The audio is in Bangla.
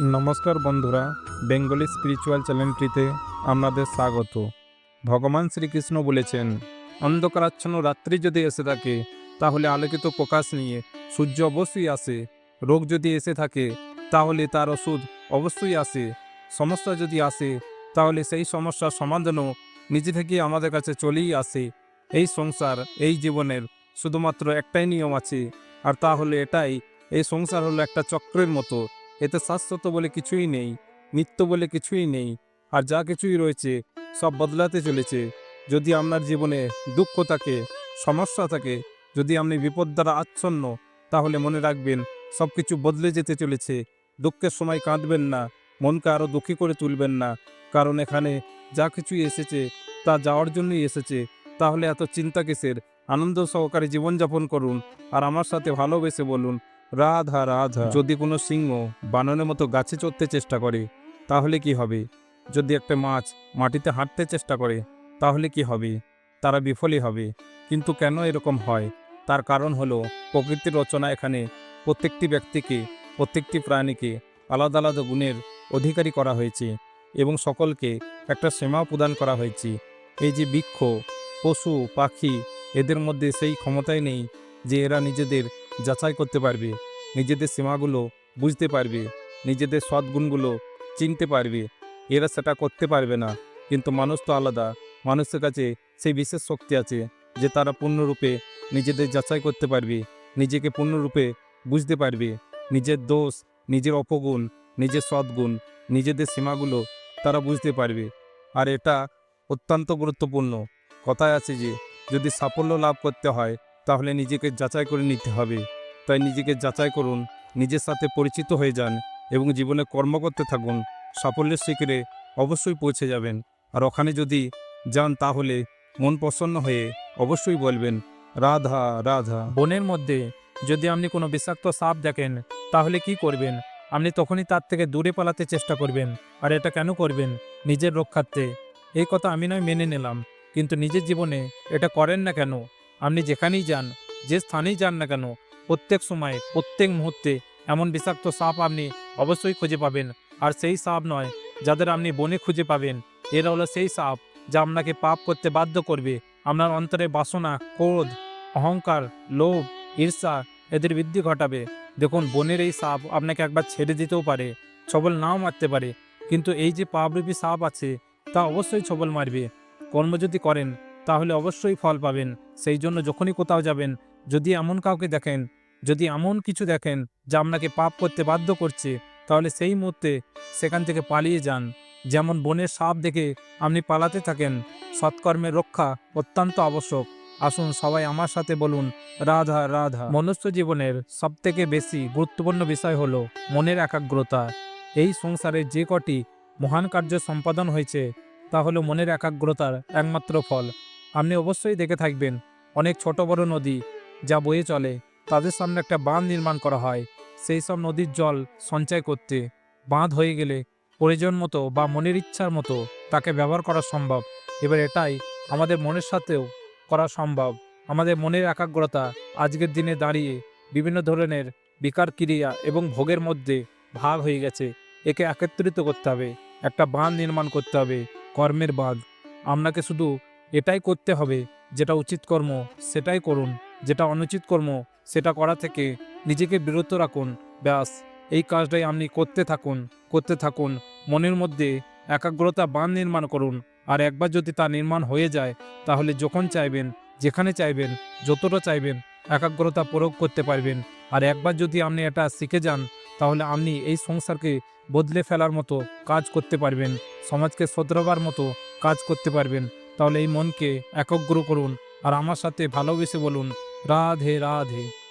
নমস্কার বন্ধুরা, বেঙ্গলি স্পিরিচুয়াল চ্যানেলটিতে আপনাদের স্বাগত। ভগবান শ্রীকৃষ্ণ বলেছেন, অন্ধকারাচ্ছন্ন রাত্রি যদি এসে থাকে, তাহলে আলোকিত প্রকাশ নিয়ে সূর্য অবশ্যই আসে, রোগ যদি এসে থাকে, তাহলে তার ওষুধ অবশ্যই আসে, সমস্যা যদি আসে, তাহলে সেই সমস্যার সমাধানও নিজে থেকে আমাদের কাছে চলেই আসে। এই সংসার, এই জীবনের শুধুমাত্র একটাই নিয়ম আছে, আর তা হলো এটাই, এই সংসার হলো একটা চক্রের মতো। এতে শাশ্বত বলে কিছুই নেই, নিত্য বলে কিছুই নেই, আর যা কিছুই রয়েছে সব বদলাতে চলেছে। যদি আপনার জীবনে দুঃখ থাকে, সমস্যা থাকে, যদি আপনি বিপদ দ্বারা আচ্ছন্ন, তাহলে মনে রাখবেন সব কিছু বদলে যেতে চলেছে। দুঃখের সময় কাঁদবেন না, মনকে আরও দুঃখী করে তুলবেন না, কারণ এখানে যা কিছুই এসেছে, তা যাওয়ার জন্যই এসেছে। তাহলে এত চিন্তা কিসের? আনন্দ সহকারে জীবনযাপন করুন, আর আমার সাথে ভালোবেসে বলুন রাধা রাধা। যদি কোনো সিংহ বানানোর মতো গাছে চড়তে চেষ্টা করে, তাহলে কি হবে? যদি একটা মাছ মাটিতে হাঁটতে চেষ্টা করে, তাহলে কি হবে? তারা বিফলই হবে। কিন্তু কেন এরকম হয়? তার কারণ হলো, প্রকৃতির রচনা এখানে প্রত্যেকটি ব্যক্তিকে, প্রত্যেকটি প্রাণীকে আলাদা আলাদা গুণের অধিকারী করা হয়েছে এবং সকলকে একটা সীমা প্রদান করা হয়েছে। এই যে বৃক্ষ, পশু, পাখি, এদের মধ্যে সেই ক্ষমতাই নেই যে এরা নিজেদের যাচাই করতে পারবে। নিজেদের সীমাগুলো বুঝতে পারবে। নিজেদের সদ্গুণগুলো চিনতে পারবে। এরা সেটা করতে পারবে না। কিন্তু মানুষ তো আলাদা। মানুষের কাছে সেই বিশেষ শক্তি আছে যে তারা পূর্ণরূপে নিজেদের যাচাই করতে পারবে। নিজেকে পূর্ণরূপে বুঝতে পারবে। নিজের দোষ, নিজের অপগুণ, নিজের সদ্গুণ, নিজেদের সীমাগুলো তারা বুঝতে পারবে। আর এটা অত্যন্ত গুরুত্বপূর্ণ। কথায় আছে যে, যদি সাফল্য লাভ করতে হয় তাহলে নিজেকে যাচাই করে নিতে হবে। তাই নিজেকে যাচাই করুন, নিজের সাথে পরিচিত হয়ে যান এবং জীবনে কর্ম করতে থাকুন। সাফল্যের শিখরে অবশ্যই পৌঁছে যাবেন। আর ওখানে যদি যান তাহলে মন প্রসন্ন হয়ে অবশ্যই বলবেন, রাধা রাধা। বনের মধ্যে যদি আপনি কোনো বিষাক্ত সাপ দেখেন, তাহলে কি করবেন? আপনি তখনই তার থেকে দূরে পালাতে চেষ্টা করবেন। আর এটা কেন করবেন? নিজের রক্ষার্থে। এই কথা আমি নয় মেনে নিলাম, কিন্তু নিজের জীবনে এটা করেন না কেন? আপনি যেখানেই যান, যে স্থানেই যান না কেন, প্রত্যেক সময়, প্রত্যেক মুহূর্তে এমন বিষাক্ত সাপ আপনি অবশ্যই খুঁজে পাবেন। আর সেই সাপ নয়, যাদের আপনি বনে খুঁজে পাবেন। এরা হলো সেই সাপ যা আপনাকে পাপ করতে বাধ্য করবে। আপনার অন্তরে বাসনা, ক্রোধ, অহংকার, লোভ, ঈর্ষা এদের বৃদ্ধি ঘটাবে। দেখুন, বনের এই সাপ আপনাকে একবার ছেড়ে দিতেও পারে, ছবল নাও মারতে পারে। কিন্তু এই যে পাপরূপী সাপ আছে, তা অবশ্যই ছবল মারবে। কর্ম যদি করেন, তাহলে অবশ্যই ফল পাবেন। সেই জন্য যখনই কোথাও যাবেন, যদি এমন কাউকে দেখেন, যদি এমন কিছু দেখেন যা আপনাকে পাপ করতে বাধ্য করছে, তাহলে সেই মুহূর্তে সেখান থেকে পালিয়ে যান। যেমন বনের সাপ দেখে আপনি পালাতে থাকেন সৎকর্মের রক্ষা অত্যন্ত আবশ্যক। আসুন সবাই আমার সাথে বলুন, রাধা রাধা। মনুষ্য জীবনের সবথেকে বেশি গুরুত্বপূর্ণ বিষয় হলো মনের একাগ্রতা। এই সংসারে যে কটি মহান কার্য সম্পাদন হয়েছে, তা হলো মনের একাগ্রতার একমাত্র ফল। আপনি অবশ্যই দেখে থাকবেন অনেক ছোট বড় নদী যা বয়ে চলে। তাদের সামনে একটা বাঁধ নির্মাণ করা হয়। সেই সব নদীর জল সঞ্চয় করতে বাঁধ হয়ে গেলে প্রয়োজন মতো বা মনের ইচ্ছার মতো তাকে ব্যবহার করা সম্ভব। এবার এটাই আমাদের মনের সাথেও করা সম্ভব। আমাদের মনের একাগ্রতা আজকের দিনে দাঁড়িয়ে বিভিন্ন ধরনের বিকার ক্রিয়া এবং ভোগের মধ্যে ভাগ হয়ে গেছে। একে একত্রিত করতে হবে। একটা বাঁধ নির্মাণ করতে হবে। কর্মের বাঁধ। আপনাকে শুধু এটাই করতে হবে যেটা উচিত কর্ম, সেটাই করুন। যেটা অনুচিত কর্ম, সেটা করা থেকে নিজেকে বিরত রাখুন। ব্যাস, এই কাজটাই আপনি করতে থাকুন করতে থাকুন। মনের মধ্যে একাগ্রতা বান নির্মাণ করুন। আর একবার যদি তা নির্মাণ হয়ে যায়, তাহলে যখন চাইবেন, যেখানে চাইবেন, যতটা চাইবেন, একাগ্রতা প্রয়োগ করতে পারবেন। আর একবার যদি আপনি এটা শিখে যান, তাহলে আপনি এই সংসারকে বদলে ফেলার মতো কাজ করতে পারবেন। সমাজকে শোধরাবার মতো কাজ করতে পারবেন। তাহলে এই মনকে একগ্র করুন আর আমার সাথে ভালোবেসে বলুন রাধে রাধে।